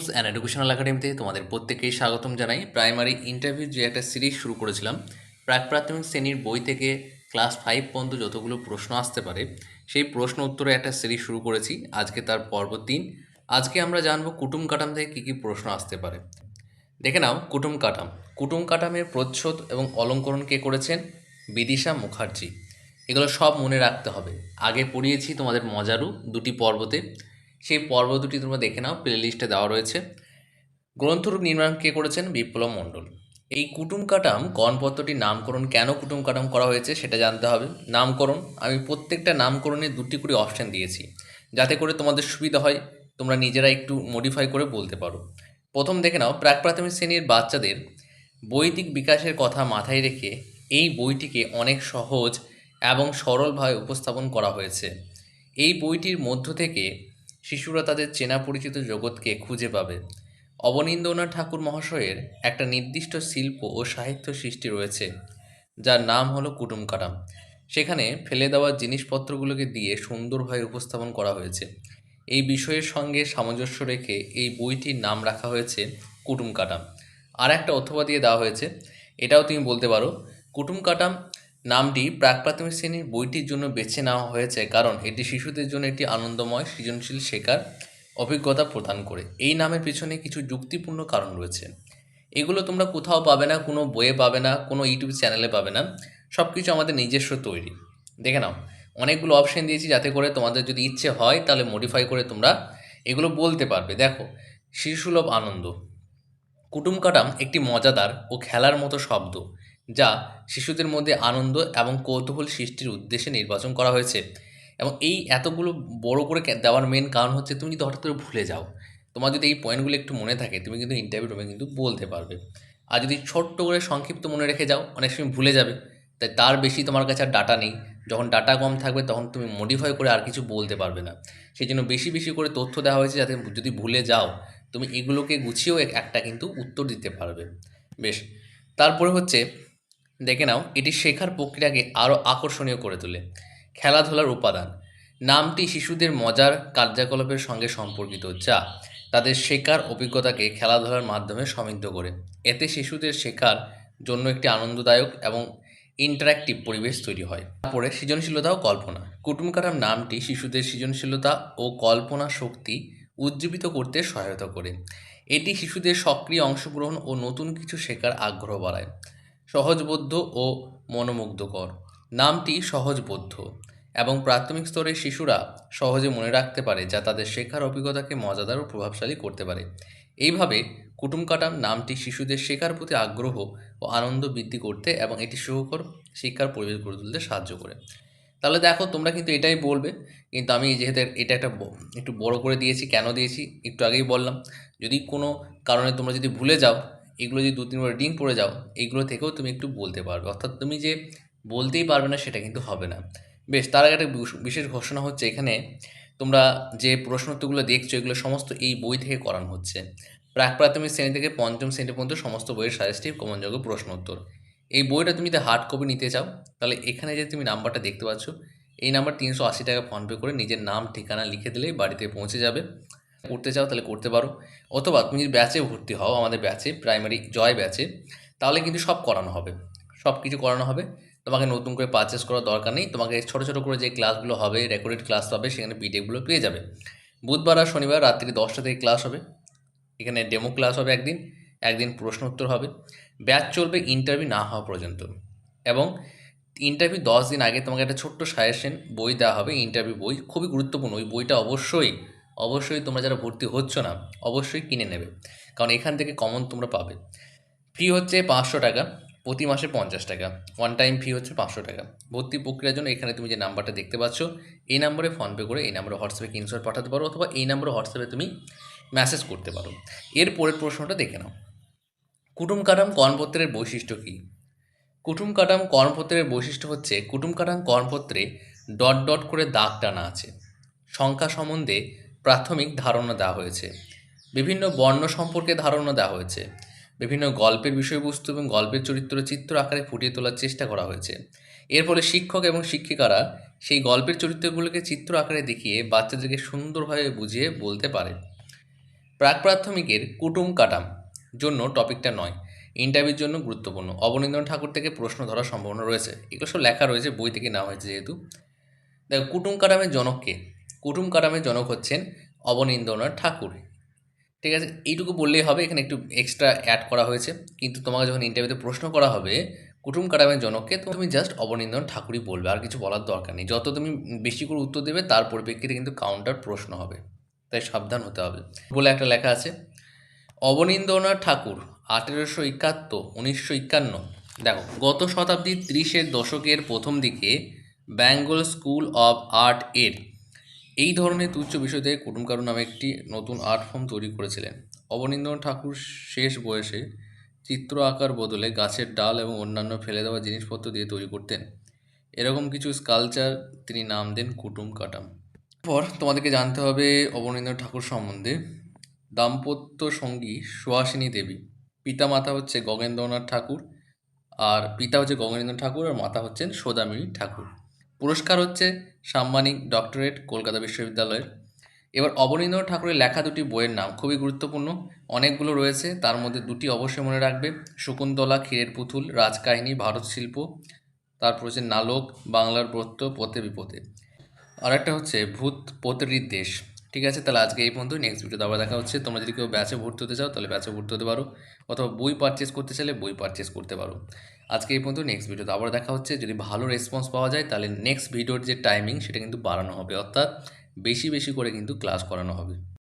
News and educational একাডেমিতে তোমাদের প্রত্যেককেই স্বাগতম জানাই। প্রাইমারি ইন্টারভিউ যে একটা সিরিজ শুরু করেছিলাম, প্রাক প্রাথমিক শ্রেণির বই থেকে ক্লাস ফাইভ পর্যন্ত যতগুলো প্রশ্ন আসতে পারে, সেই প্রশ্ন উত্তরে একটা সিরিজ শুরু করেছি, আজকে তার পর্ব তিন। আজকে আমরা জানব কুটুম কাটাম থেকে কী কী প্রশ্ন আসতে পারে। দেখে নাও, কুটুম কাটাম। কুটুম কাটামের প্রচ্ছদ এবং অলঙ্করণ কে করেছেন? বিদিশা মুখার্জি। এগুলো সব মনে রাখতে হবে। আগে পড়িয়েছি তোমাদের মজারু দুটি পর্বতে। সেই পর্ব দুটি তোমরা দেখে নাও প্লে লিস্টে দেওয়া রয়েছে। গ্রন্থরূপ নির্মাণ কে করেছেন? বিপ্লব মণ্ডল। এই কুটুম কাটাম গণপত্রটির নামকরণ কেন কুটুম কাটাম করা হয়েছে সেটা জানতে হবে। নামকরণ, আমি প্রত্যেকটা নামকরণে দুটি করে অপশান দিয়েছি, যাতে করে তোমাদের সুবিধা হয়, তোমরা নিজেরা একটু মডিফাই করে বলতে পারো। প্রথম দেখে নাও, প্রাক প্রাথমিক শ্রেণির বাচ্চাদের বৈদিক বিকাশের কথা মাথায় রেখে এই বইটিকে অনেক সহজ এবং সরলভাবে উপস্থাপন করা হয়েছে। এই বইটির মধ্য থেকে শিশুরা তাদের চেনা পরিচিত জগৎকে খুঁজে পাবে। অবনীন্দ্রনাথ ঠাকুর মহাশয়ের একটা নির্দিষ্ট শিল্প ও সাহিত্য সৃষ্টি রয়েছে, যার নাম হলো কুটুম কাটাম সেখানে ফেলে দেওয়া জিনিসপত্রগুলোকে দিয়ে সুন্দরভাবে উপস্থাপন করা হয়েছে। এই বিষয়ের সঙ্গে সামঞ্জস্য রেখে এই বইটির নাম রাখা হয়েছে কুটুম কাটাম আর একটা অথবা দিয়ে দেওয়া হয়েছে, এটাও তুমি বলতে পারো। কুটুম কাটাম নামটি প্রাক প্রাথমিক শ্রেণির বইটির জন্য বেছে নেওয়া হয়েছে কারণ এটি শিশুদের জন্য একটি আনন্দময়, সৃজনশীল শেখার অভিজ্ঞতা প্রদান করে। এই নামের পিছনে কিছু যুক্তিপূর্ণ কারণ রয়েছে। এগুলো তোমরা কোথাও পাবে না, কোনো বইয়ে পাবে না, কোনো ইউটিউব চ্যানেলে পাবে না। সব কিছু আমাদের নিজস্ব তৈরি। দেখে নাও, অনেকগুলো অপশন দিয়েছি যাতে করে তোমাদের যদি ইচ্ছে হয় তাহলে মডিফাই করে তোমরা এগুলো বলতে পারবে। দেখো, শিশুসুলভ আনন্দ। কুটুম কাটাম একটি মজাদার ও খেলার মতো শব্দ। যা শিশুদের মধ্যে আনন্দ এবং কৌতূহল সৃষ্টির উদ্দেশ্যে নির্বাচন করা হয়েছে। এবং এই এতগুলো বড় করে দেওয়ার মেন কারণ হচ্ছে তুমি যদি হঠাৎ করে ভুলে যাও, তোমার যদি এই পয়েন্টগুলো একটু মনে থাকে, তুমি কিন্তু ইন্টারভিউ রুমে কিন্তু বলতে পারবে। আর যদি ছোট্ট করে সংক্ষিপ্ত মনে রেখে যাও, অনেক সময় ভুলে যাবে। তাই তার বেশি তোমার কাছে আর ডাটা নেই। যখন ডাটা কম থাকবে, তখন তুমি মডিফাই করে আর কিছু বলতে পারবে না। সেই জন্য বেশি বেশি করে তথ্য দেওয়া হয়েছে যাতে যদি ভুলে যাও, তুমি এগুলোকে গুছিয়েও একটা কিন্তু উত্তর দিতে পারবে। বেশ। তারপরে হচ্ছে দেখে নাও, এটি শেখার প্রক্রিয়াকে আরও আকর্ষণীয় করে তোলে। খেলাধুলার উপাদান। নামটি শিশুদের মজার কার্যকলাপের সঙ্গে সম্পর্কিত, যা তাদের শেখার অভিজ্ঞতাকে খেলাধুলার মাধ্যমে সমৃদ্ধ করে। এতে শিশুদের শেখার জন্য একটি আনন্দদায়ক এবং ইন্টারাক্টিভ পরিবেশ তৈরি হয়। তারপরে সৃজনশীলতা ও কল্পনা। কুটুম কাটাম নামটি শিশুদের সৃজনশীলতা ও কল্পনা শক্তি উজ্জীবিত করতে সহায়তা করে। এটি শিশুদের সক্রিয় অংশগ্রহণ ও নতুন কিছু শেখার আগ্রহ বাড়ায়। সহজবোধ্য ও মনোমুগ্ধকর। নামটি সহজবোধ্য এবং প্রাথমিক স্তরের শিশুরা সহজে মনে রাখতে পারে যা তাদের শেখার অভিজ্ঞতাকে মজাদার ও প্রভাবশালী করতে পারে। এইভাবে কুটুম কাটাম নামটি শিশুদের শেখার প্রতি আগ্রহ ও আনন্দ বৃদ্ধি করতে এবং এটি সুখকর শিক্ষার পরিবেশ গড়ে তুলতে সাহায্য করে। তাহলে দেখো, তোমরা কিন্তু এটাই বলবে, কিন্তু আমি যেহেতু এটা একটা একটু বড় করে দিয়েছি, কেন দিয়েছি, একটু আগেই বললাম। যদি কোনো কারণে তোমরা যদি ভুলে যাও এগুলো যদি দু, তিনবার রিডিং পড়ে যাও, এগুলো থেকেও তুমি একটু বলতে পারবে। অর্থাৎ তুমি যে বলতেই পারবে না, সেটা কিন্তু হবে না। বেশ, তার আগে একটা বিশ- বিশেষ ঘোষণা হচ্ছে এখানে, তোমরা যে প্রশ্নোত্তরগুলো দেখছ, এগুলো সমস্ত এই বই থেকে করানো হচ্ছে। প্রাক প্রাথমিক শ্রেণি থেকে পঞ্চম শ্রেণি পর্যন্ত সমস্ত বইয়ের সাজেস্টিভ, কমনযোগ্য প্রশ্নোত্তর। এই বইটা তুমি যদি হার্ড কপি নিতে চাও, তাহলে এখানে যে তুমি নাম্বারটা দেখতে পাচ্ছ, এই নাম্বার তিনশো আশি টাকা ফোনপে করে নিজের নাম, ঠিকানা লিখে দিলেই বাড়িতে পৌঁছে যাবে। করতে চাও তাহলে করতে পারো। অথবা তুমি যদি ব্যাচে ভর্তি হও, আমাদের ব্যাচে প্রাইমারি জয় ব্যাচে তাহলে কিন্তু সব করানো হবে। সব কিছু করানো হবে। তোমাকে নতুন করে পারচেস করার দরকার নেই। তোমাকে ছোটো ছোটো করে যে ক্লাসগুলো হবে রেকর্ডেড ক্লাস পাবে, সেখানে পিডিএফগুলো পেয়ে যাবে। বুধবার আর শনিবার রাত্রি দশটা থেকে ক্লাস হবে। এখানে ডেমো ক্লাস হবে একদিন। একদিন প্রশ্ন উত্তর হবে। ব্যাচ চলবে ইন্টারভিউ না হওয়া পর্যন্ত। এবং ইন্টারভিউ দশ দিন আগে তোমাকে একটা ছোট্ট সাজেশন বই দেওয়া হবে। ইন্টারভিউ বই খুবই গুরুত্বপূর্ণ। ওই বইটা অবশ্যই অবশ্যই তোমরা যারা ভর্তি হচ্ছ না, অবশ্যই কিনে নেবে। কারণ এখান থেকে কমন তোমরা পাবে। ফি হচ্ছে পাঁচশো টাকা, প্রতি মাসে পঞ্চাশ টাকা। ওয়ান টাইম ফি হচ্ছে পাঁচশো টাকা। ভর্তি প্রক্রিয়ার জন্য এখানে তুমি যে নাম্বারটা দেখতে পাচ্ছ, এই নাম্বারে ফোনপে করে, এই নাম্বারে হোয়াটসঅ্যাপে স্ক্রিনশট পাঠাতে পারো অথবা এই নাম্বারে হোয়াটসঅ্যাপে তুমি মেসেজ করতে পারো। এর পরের প্রশ্নটা দেখে নাও। কুটুম কাটাম কর্মপত্রের বৈশিষ্ট্য কী? কুটুম কাটাম কর্মপত্রের বৈশিষ্ট্য হচ্ছে, কুটুম কাটাম কর্মপত্রে ডট ডট করে দাগ টানা আছে। সংখ্যা সম্বন্ধে প্রাথমিক ধারণা দেওয়া হয়েছে। বিভিন্ন বর্ণ সম্পর্কে ধারণা দেওয়া হয়েছে। বিভিন্ন গল্পের বিষয়বস্তু এবং গল্পের চরিত্র চিত্র আকারে ফুটিয়ে তোলার চেষ্টা করা হয়েছে। এর ফলে শিক্ষক এবং শিক্ষিকারা সেই গল্পের চরিত্রগুলোকে চিত্র আকারে দেখিয়ে বাচ্চাদেরকে সুন্দরভাবে বুঝিয়ে বলতে পারে। প্রাক প্রাথমিকের কুটুম কাটাম জন্য টপিকটা নয়, ইন্টারভিউর জন্য গুরুত্বপূর্ণ। অবনীন্দ্রনাথ ঠাকুর থেকে প্রশ্ন ধরার সম্ভাবনা রয়েছে। এগুলো সব লেখা রয়েছে, বই থেকে নেওয়া হয়েছে যেহেতু। দেখো, কুটুম কাটামের জনককে কুটুম কাটামের জনক হচ্ছেন অবনীন্দ্রনাথ ঠাকুর। ঠিক আছে, এইটুকু বললেই হবে, এখানে একটু এক্সট্রা অ্যাড করা হয়েছে। কিন্তু তোমাকে যখন ইন্টারভিউতে প্রশ্ন করা হবে, কুটুম কাটামের জনককে তুমি জাস্ট অবনীন্দ্রনাথ ঠাকুরই বলবে, আর কিছু বলার দরকার নেই। যত তুমি বেশি করে উত্তর দেবে, তার পরিপ্রেক্ষিতে কিন্তু কাউন্টার প্রশ্ন হবে। তাই সাবধান হতে হবে। বলে একটা লেখা আছে, অবনীন্দ্রনাথ ঠাকুর, আঠেরোশো একাত্তর, উনিশশো একান্ন। দেখো, গত শতাব্দীর ত্রিশের দশকের প্রথম দিকে বেঙ্গল স্কুল অব আর্ট এর এই ধরনের তুচ্ছ বিষয় থেকে কুটুমকারু নামে একটি নতুন আর্ট ফর্ম তৈরি করেছিলেন। অবনীন্দ্রনাথ ঠাকুর শেষ বয়সে চিত্র আঁকার বদলে গাছের ডাল এবং অন্যান্য ফেলে দেওয়া জিনিসপত্র দিয়ে তৈরি করতেন। এরকম কিছু স্কালচার তিনি নাম দেন কুটুম কাটাম। পর তোমাদেরকে জানতে হবে অবনীন্দ্রনাথ ঠাকুর সম্বন্ধে। দাম্পত্য সঙ্গী সুহাসিনী দেবী পিতা মাতা হচ্ছে গগেন্দ্রনাথ ঠাকুর, আর পিতা হচ্ছে গগনেন্দ্র ঠাকুর আর মাতা হচ্ছেন সোদামিনী ঠাকুর। পুরস্কার হচ্ছে সাম্মানিক ডক্টরেট কলকাতা বিশ্ববিদ্যালয়ের। এবার অবনীন্দ্রনাথ ঠাকুরের লেখা দুটি বইয়ের নাম খুবই গুরুত্বপূর্ণ। অনেকগুলো রয়েছে, তার মধ্যে দুটি অবশ্যই মনে রাখবে। শকুন্তলা, ক্ষীরের পুতুল, রাজকাহিনী, ভারত শিল্প। তারপর হচ্ছে নালক, বাংলার ব্রত পথে বিপথে। আর একটা হচ্ছে ভূত পতরীর দেশ। ঠিক আছে? তাহলে আজকে এই পর্যন্ত নেক্সট ভিডিওতে আবার দেখা হচ্ছে। তোমরা যদি কেউ ব্যাচে ভর্তি হতে চাও, তাহলে ব্যাচে ভর্তি হতে পারো। অথবা বই পারচেস করতে চাইলে বই পারচেস করতে পারো। আজকে এই পর্যন্ত নেক্সট ভিডিওতে আবার দেখা হচ্ছে। যদি ভালো রেসপন্স পাওয়া যায়, তাহলে নেক্সট ভিডিওর যে টাইমিং সেটা কিন্তু বাড়ানো হবে। অর্থাৎ বেশি বেশি করে কিন্তু ক্লাস করানো হবে।